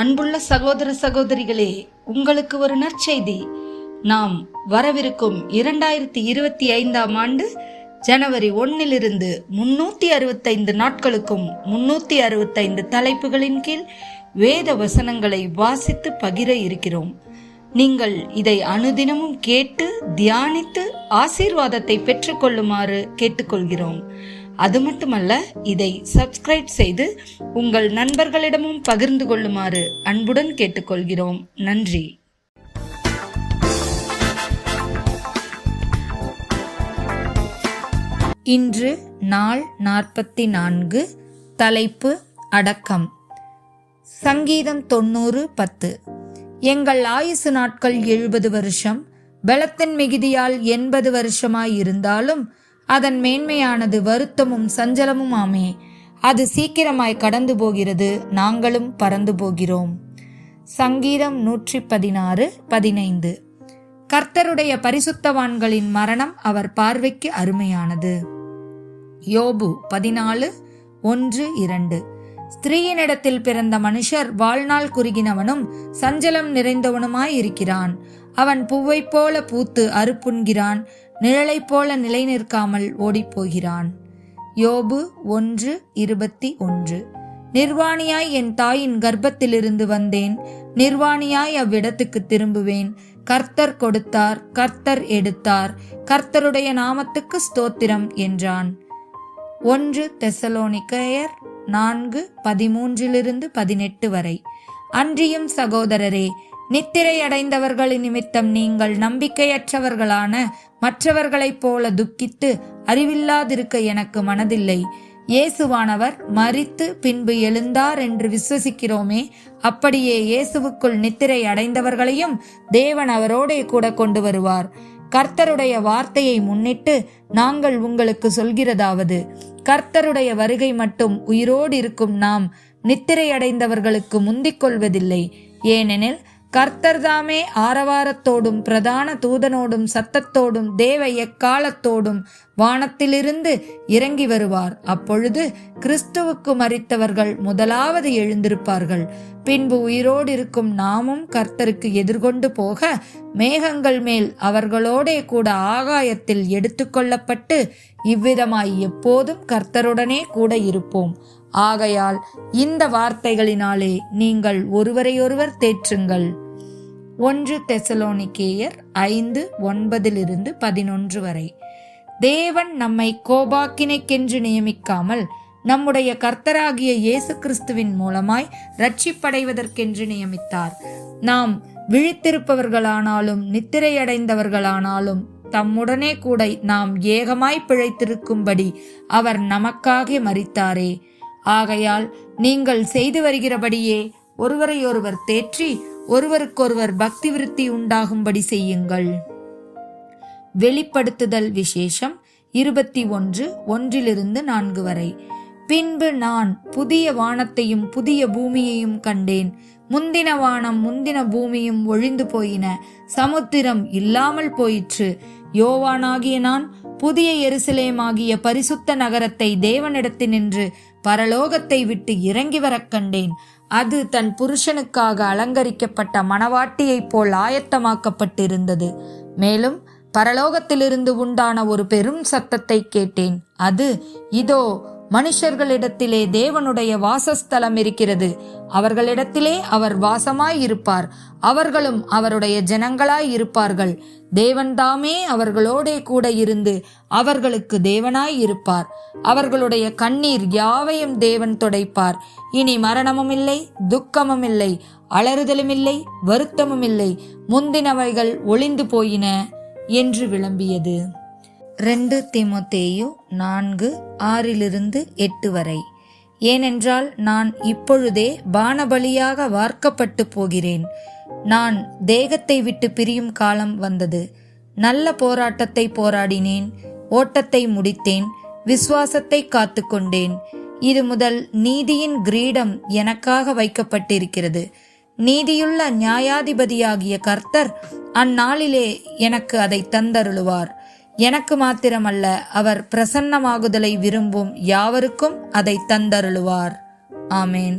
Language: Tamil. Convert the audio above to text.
அன்புள்ள சகோதர சகோதரிகளே உங்களுக்கு ஒரு நற்செய்தி. நாம் வரவிருக்கும் இரண்டாயிரத்தி இருபத்தி ஐந்தாம் ஆண்டு ஜனவரி ஒன்னிலிருந்து முன்னூத்தி அறுபத்தைந்து நாட்களுக்கும் முன்னூத்தி அறுபத்தைந்து தலைப்புகளின் கீழ் வேத வசனங்களை வாசித்து பகிர இருக்கிறோம். நீங்கள் இதை அனுதினமும் கேட்டு தியானித்து ஆசீர்வாதத்தை பெற்றுக்கொள்ளுமாறு கேட்டுக்கொள்கிறோம். அது மட்டுமல்ல இதை சப்ஸ்கிரைப் செய்து உங்கள் நண்பர்களிடமும் பகிர்ந்து கொள்ளுமாறு அன்புடன் கேட்டுக்கொள்கிறோம். நன்றி. இன்று நாள் நாற்பத்தி நான்கு தலைப்பு அடக்கம். சங்கீதம் தொண்ணூறு பத்து. எங்கள் ஆயுசு நாட்கள் எழுபது வருஷம் பலத்தின் மிகுதியால் எண்பது வருஷமாய் இருந்தாலும் அதன் மேன்மையானது வருத்தமும் சஞ்சலமும் ஆமே. அது சீக்கிரமாய் கடந்து போகிறது நாங்களும் பறந்து போகிறோம். சங்கீதம் நூற்றி பதினாறு பதினைந்து. கர்த்தருடைய பரிசுத்தவான்களின் மரணம் அவர் பார்வைக்கு அருமையானது. யோபு பதினாலு ஒன்று இரண்டு. ஸ்திரீயினிடத்தில் பிறந்த மனுஷர் வாழ்நாள் குறுகினவனும் சஞ்சலம் நிறைந்தவனுமாய் இருக்கிறான். அவன் பூவைப் போல பூத்து அறுப்புண்கிறான். நிழலைப் போல நிலை நிற்காமல் ஓடிப்போகிறான். யோபு ஒன்று இருபத்தி ஒன்று. நிர்வாணியாய் என் தாயின் கர்ப்பத்திலிருந்து வந்தேன். நிர்வாணியாய் அவ்விடத்துக்கு திரும்புவேன். கர்த்தர் கொடுத்தார் கர்த்தர் எடுத்தார். கர்த்தருடைய நாமத்துக்கு ஸ்தோத்திரம் என்றான். ஒன்று தெசலோனிக்கையர் நான்கு பதிமூன்றிலிருந்து பதினெட்டு வரை. அன்றியும் சகோதரரே நித்திரையடைந்தவர்களின் நிமித்தம் நீங்கள் நம்பிக்கையற்றவர்களான மற்றவர்களைப் போல துக்கித்து அறிவில்லாதிருக்க எனக்கு மனதில்லை. இயேசுவானவர் மறித்து பின்பு எழுந்தார் என்று விசுவசிக்கிறோமே அப்படியே இயேசுவுக்குள் நித்திரை அடைந்தவர்களையும் தேவன் அவரோடே கூட கொண்டு வருவார். கர்த்தருடைய வார்த்தையை முன்னிட்டு நாங்கள் உங்களுக்கு சொல்கிறதாவது கர்த்தருடைய வருகை மட்டும் உயிரோடு இருக்கும் நாம் நித்திரையடைந்தவர்களுக்கு முந்திக் கொள்வதில்லை. ஏனெனில் கர்த்தர் தாமே ஆரவாரத்தோடும் பிரதான தூதனோடும் சத்தத்தோடும் தேவ எக்காலத்தோடும் வானத்திலிருந்து இறங்கி வருவார். அப்பொழுது கிறிஸ்துவுக்கு மறித்தவர்கள் முதலாவது எழுந்திருப்பார்கள். பின்பு உயிரோடு இருக்கும் நாமும் கர்த்தருக்கு எதிர்கொண்டு போக மேகங்கள் மேல் அவர்களோடே கூட ஆகாயத்தில் எடுத்துக்கொள்ளப்பட்டு இவ்விதமாய் எப்போதும் கர்த்தருடனே கூட இருப்போம். ஆகையால் இந்த வார்த்தைகளினாலே நீங்கள் ஒருவரையொருவர் தேற்றுங்கள். ஒன்று தெசலோனிக்கேயர் ஐந்து ஒன்பதிலிருந்து பதினொன்று வரை. தேவன் நம்மை கோபாக்கினைக்கென்று நியமிக்காமல் நம்முடைய கர்த்தராகிய இயேசு கிறிஸ்துவின் மூலமாய் ரட்சிப்படைவதற்கென்று நியமித்தார். நாம் விழித்திருப்பவர்களானாலும் நித்திரையடைந்தவர்களானாலும் தம்முடனே கூட நாம் ஏகமாய் பிழைத்திருக்கும்படி அவர் நமக்காக மறித்தாரே ஆகையால் நீங்கள் செய்து வருகிறபடியே ஒருவரையொருவர் தேற்றி ஒருவருக்கொருவர் பக்தி விருத்தி உண்டாகும்படி செய்யுங்கள். வெளிப்படுத்துதல் விசேஷம் இருபத்தி ஒன்று ஒன்றிலிருந்து நான்கு வரை. பின்பு நான் புதிய வானத்தையும் புதிய பூமியையும் கண்டேன். முந்தின வானம் முந்தின பூமியும் ஒழிந்து போயின. சமுத்திரம் இல்லாமல் போயிற்று. யோவானாகிய நான் புதிய எருசலேமாகிய பரிசுத்த நகரத்தை தேவனிடத்தினின்று பரலோகத்தை விட்டு இறங்கி வரக் கண்டேன். அது தன் புருஷனுக்காக அலங்கரிக்கப்பட்ட மணவாட்டியைப் போல் ஆயத்தமாக்கப்பட்டிருந்தது. மேலும் பரலோகத்திலிருந்து உண்டான ஒரு பெரும் சத்தத்தை கேட்டேன். அது இதோ மனுஷர்களிடத்திலே தேவனுடைய வாசஸ்தலம் இருக்கிறது. அவர்களிடத்திலே அவர் வாசமாய் இருப்பார் அவர்களும் அவருடைய ஜனங்களாய் இருப்பார்கள் தேவன்தாமே அவர்களோடே கூட இருந்து அவர்களுக்கு தேவனாய் இருப்பார் அவர்களுடைய கண்ணீர் யாவையும் தேவன் துடைப்பார். இனி மரணமும் இல்லை துக்கமும் இல்லை அலறுதலும் இல்லை வருத்தமும் இல்லை முந்தினவைகள் ஒளிந்து போயின. என்று விளம்பியது. ரெண்டு திமுத்தேயு நான்கு ஆறிலிருந்து எட்டு வரை. ஏனென்றால் நான் இப்பொழுதே பானபலியாக வார்க்கப்பட்டு போகிறேன். நான் தேகத்தை விட்டு பிரியும் காலம் வந்தது. நல்ல போராட்டத்தை போராடினேன். ஓட்டத்தை முடித்தேன். விசுவாசத்தை காத்துக்கொண்டேன் இது முதல் நீதியின் கிரீடம் எனக்காக வைக்கப்பட்டிருக்கிறது. நீதியுள்ள நியாயாதிபதியாகிய கர்த்தர் அந்நாளிலே எனக்கு அதை தந்தருளுவார். எனக்கு மாத்திரமல்ல அவர் பிரசன்னமாகுதலை விரும்பும் யாவருக்கும் அதை தந்தருளுவார். ஆமேன்.